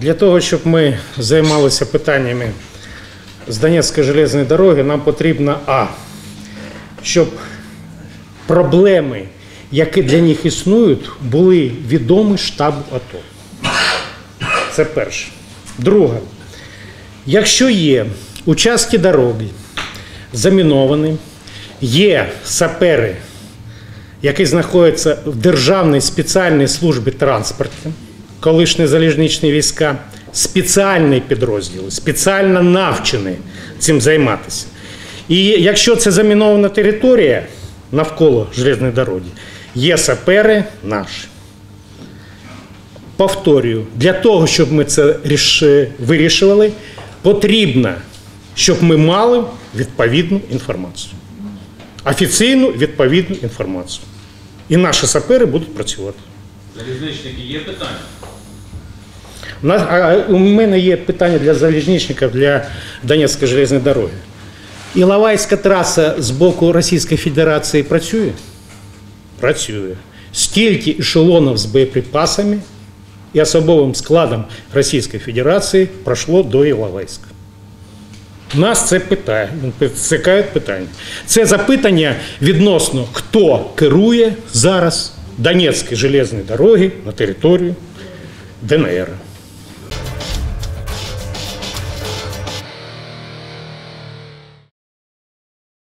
Для того, щоб ми займалися питаннями з Донецької железної дороги, нам потрібно А. Щоб проблеми, які для них існують, були відомі штабу АТО. Це перше. Друге. Якщо є участки дороги заміновані, є сапери, які знаходяться в Державній спеціальній службі транспорту, колишні залізничні війська, спеціальні підрозділи, спеціально навчені цим займатися. І якщо це замінована територія навколо железної дороги, є сапери наші. Повторюю, для того, щоб ми це вирішували, потрібно, щоб ми мали відповідну інформацію. Офіційну відповідну інформацію. І наші сапери будуть працювати. Залізничники є питання? У, нас, а, у мене є питання для залізничників для Донецької железної дороги. Іловайська траса з боку Російської Федерації працює? Працює. Скільки ешелонів з боєприпасами і особовим складом Російської Федерації пройшло до Іловайська? Нас це питає, цікавить питання. Це запитання відносно, хто керує зараз Донецької железної дороги на територію ДНР.